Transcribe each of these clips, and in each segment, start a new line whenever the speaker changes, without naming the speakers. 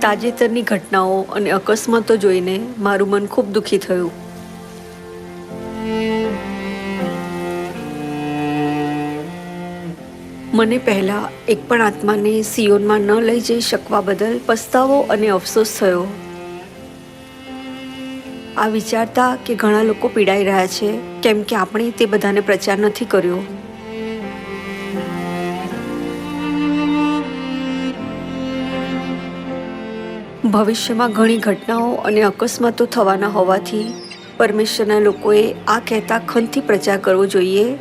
તાજેતરની ઘટનાઓ અને અકસ્માતો જોઈને મારું મન ખૂબ દુઃખી થયું. મને પહેલાં એક પણ આત્માને સિયોનમાં ન લઈ જઈ શકવા બદલ પસ્તાવો અને અફસોસ થયો. આ વિચારતા કે ઘણા લોકો પીડાઈ રહ્યા છે, કેમ કે આપણે તે બધાને પ્રચાર નથી કર્યો. ભવિષ્યમાં ઘણી ઘટનાઓ અને અકસ્માતો થવાના હોવાથી પરમેશ્વરના લોકોએ આ કહેતા ખંતથી પ્રચાર કરવો જોઈએ.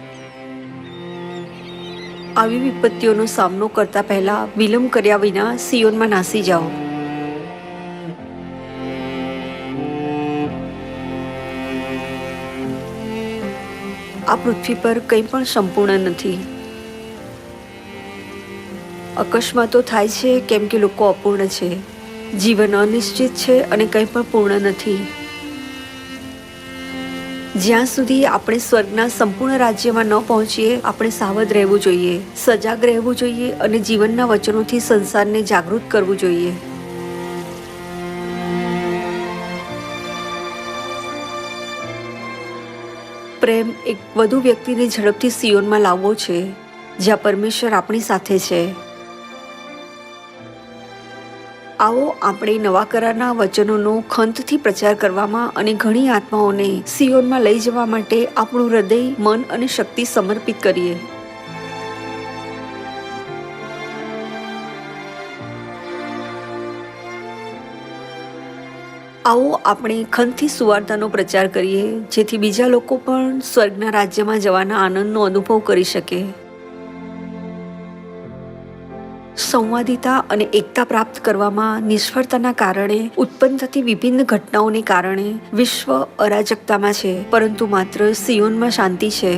આવી વિપત્તિઓનો સામનો કરતા પહેલા વિલંબ કર્યા વિના સિયોનમાં નાસી જાઓ. આ પૃથ્વી પર કંઈ પણ સંપૂર્ણ નથી. અકસ્માતો થાય છે કેમ કે લોકો અપૂર્ણ છે. જીવન અનિશ્ચિત છે અને કંઈ પણ પૂર્ણ નથી. જ્યાં સુધી આપણે સ્વર્ગના સંપૂર્ણ રાજ્યમાં ન પહોંચીએ, આપણે સાવધ રહેવું જોઈએ, સજાગ રહેવું જોઈએ અને જીવનના વચનોથી સંસારને જાગૃત કરવું જોઈએ. પ્રેમ એક વધુ વ્યક્તિને ઝડપથી સિયોનમાં લાવવો છે, જ્યાં પરમેશ્વર આપણી સાથે છે. આવો આપણે નવા કરારના વચનોનો ખંતથી પ્રચાર કરવામાં અને ઘણી આત્માઓને સિયોનમાં લઈ જવા માટે આપણું હૃદય, મન અને શક્તિ સમર્પિત કરીએ. આવો આપણે ખંતથી સુવાર્તાનો પ્રચાર કરીએ, જેથી બીજા લોકો પણ સ્વર્ગના રાજ્યમાં જવાના આનંદનો અનુભવ કરી શકે. સંવાદિતા અને એકતા પ્રાપ્ત કરવામાં નિષ્ફળતાના કારણે ઉત્પન્ન થતી વિભિન્ન ઘટનાઓને કારણે વિશ્વ અરાજકતામાં છે, પરંતુ માત્ર સિયોનમાં શાંતિ છે.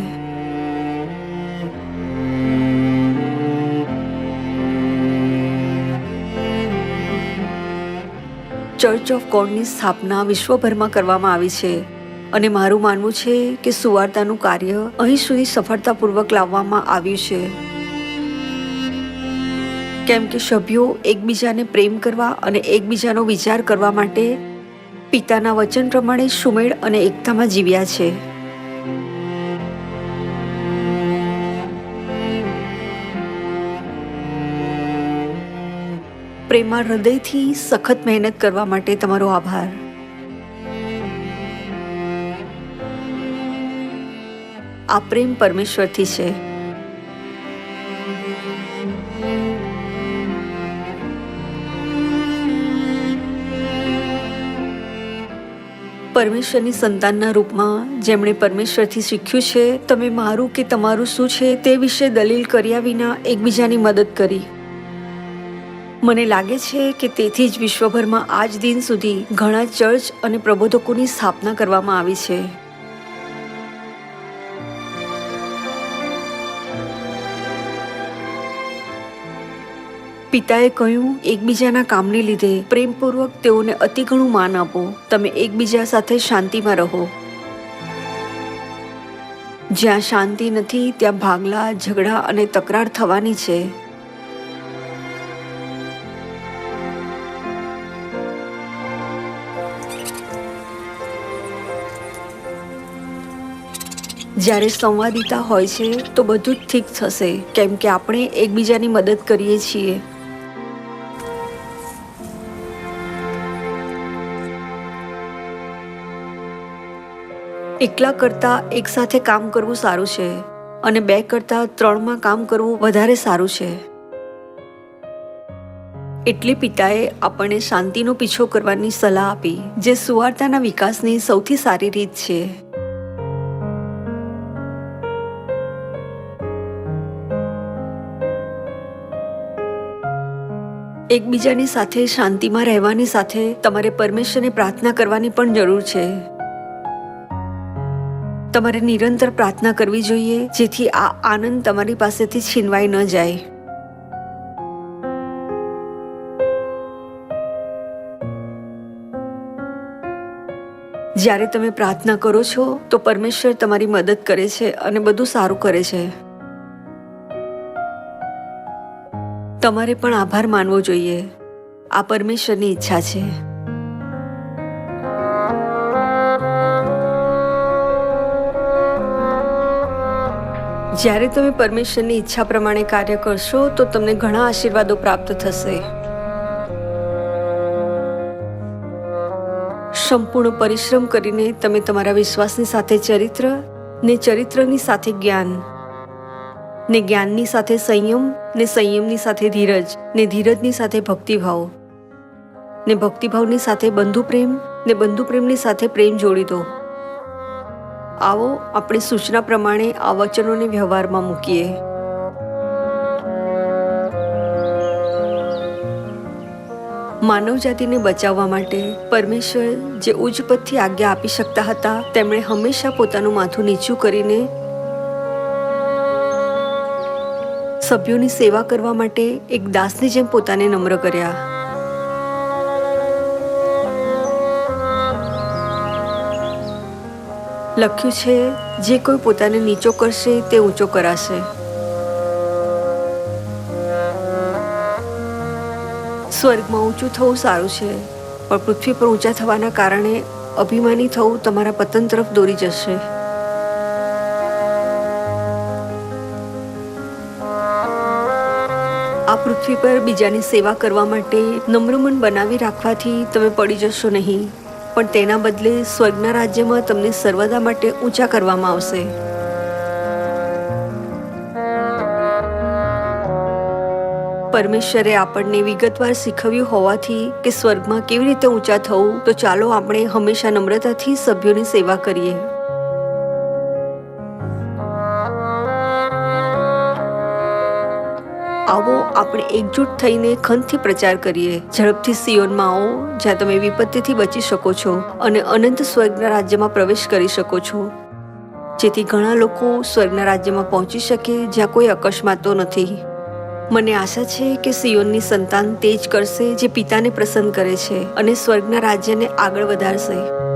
ચર્ચ ઓફ ગોડની સ્થાપના વિશ્વભરમાં કરવામાં આવી છે અને મારું માનવું છે કે સુવાર્તાનું કાર્ય અહીં સુધી સફળતાપૂર્વક લાવવામાં આવ્યું છે. કેમ કે સભ્યો એકબીજાને પ્રેમ કરવા અને એકબીજાનો વિચાર કરવા માટે પિતાના વચન પ્રમાણે સુમેળ અને એકતામાં જીવ્યા છે. પ્રેમા હૃદયથી સખત મહેનત કરવા માટે તમારો આભાર. આ પ્રેમ પરમેશ્વરથી છે. પરમેશ્વરની સંતાનના રૂપમાં જેમણે પરમેશ્વરથી શીખ્યું છે, તમે મારું કે તમારું શું છે તે વિશે દલીલ કર્યા વિના એકબીજાની મદદ કરી. મને લાગે છે કે તેથી જ વિશ્વભરમાં આજ દિન સુધી ઘણા ચર્ચ અને પ્રબોધકોની સ્થાપના કરવામાં આવી છે. પિતાએ કહ્યું, એકબીજાના કામને લીધે પ્રેમપૂર્વક તેઓને અતિ ઘણું માન આપો. તમે એકબીજા સાથે શાંતિમાં રહો. જ્યાં શાંતિ નથી, ત્યાં ભાગલા, ઝઘડા અને તકરાર થવાની છે. જ્યારે સંવાદિતા હોય છે, તો બધું જ ઠીક થશે. કેમ કે આપણે એકબીજાની મદદ કરીએ છીએ. એકલા કરતાં એક સાથે કામ કરવું સારું છે અને બે કરતાં ત્રણમાં કામ કરવું વધારે સારું છે. એટલે પિતાએ આપણને શાંતિનો પીછો કરવાની સલાહ આપી, જે સુવાર્તાના વિકાસની સૌથી સારી રીત છે. એકબીજાની સાથે શાંતિમાં રહેવાની સાથે તમારે પરમેશ્વરને પ્રાર્થના કરવાની પણ જરૂર છે. તમારે નિરંતર પ્રાર્થના કરવી જોઈએ, જેથી આ આનંદ તમારી પાસેથી છીનવાઈ ન જાય. જ્યારે તમે પ્રાર્થના કરો છો, તો પરમેશ્વર તમારી મદદ કરે છે અને બધું સારું કરે છે. તમારે પણ આભાર માનવો જોઈએ. આ પરમેશ્વરની ઈચ્છા છે. જ્યારે તમે પરમેશ્વરની ઈચ્છા પ્રમાણે કાર્ય કરશો, તો તમને ઘણા આશીર્વાદો પ્રાપ્ત થશે. સંપૂર્ણ પરિશ્રમ કરીને તમે તમારા વિશ્વાસની સાથે ચરિત્ર ને ચરિત્રની સાથે જ્ઞાન, ને જ્ઞાનની સાથે સંયમ, ને સંયમની સાથે ધીરજ, ને ધીરજની સાથે ભક્તિભાવ, ને ભક્તિભાવની સાથે બંધુ પ્રેમ ને બંધુ પ્રેમની સાથે પ્રેમ જોડી દો. આવો આપણે સૂચના પ્રમાણે આ વચનોને વ્યવહારમાં મૂકીએ. માનવજાતિને બચાવવા માટે પરમેશ્વર જે ઉચ્ચ પદથી આજ્ઞા આપી શકતા હતા, તેમણે હંમેશા પોતાનું માથું નીચું કરીને સભ્યોની સેવા કરવા માટે એક દાસની જેમ પોતાને નમ્ર કર્યા. લખ્યું છે, જે કોઈ પોતાને નીચો કરશે, તે ઊંચો કરાશે. સ્વર્ગમાં ઊંચું થવું સારું છે, પણ પૃથ્વી પર ઊંચા થવાના કારણે અભિમાની થવું તમારા પતન તરફ દોરી જશે. આ પૃથ્વી પર બીજાની સેવા કરવા માટે નમ્રમન બનાવી રાખવાથી તમે પડી જશો નહીં. પણ તેના બદલે સ્વર્ગના રાજ્યમાં તમને સર્વદા માટે ઊંચા કરવામાં આવશે. પરમેશ્વરે આપણને વિગતવાર શીખવ્યું હોવાથી કે સ્વર્ગમાં કેવી રીતે ઊંચા થવું, તો ચાલો આપણે હંમેશા નમ્રતાથી સભ્યોની સેવા કરીએ. આવો આપણે એકજૂટ થઈને ખંતથી પ્રચાર કરીએ. ઝડપથી સિયોનમાં આવો, જ્યાં તમે વિપત્તિથી બચી શકો છો અને અનંત સ્વર્ગના રાજ્યમાં પ્રવેશ કરી શકો છો. જેથી ઘણા લોકો સ્વર્ગના રાજ્યમાં પહોંચી શકે જ્યાં કોઈ અકસ્માતો નથી. મને આશા છે કે સિયોનની સંતાન તે જ કરશે જે પિતાને પ્રસન્ન કરે છે અને સ્વર્ગના રાજ્યને આગળ વધારશે.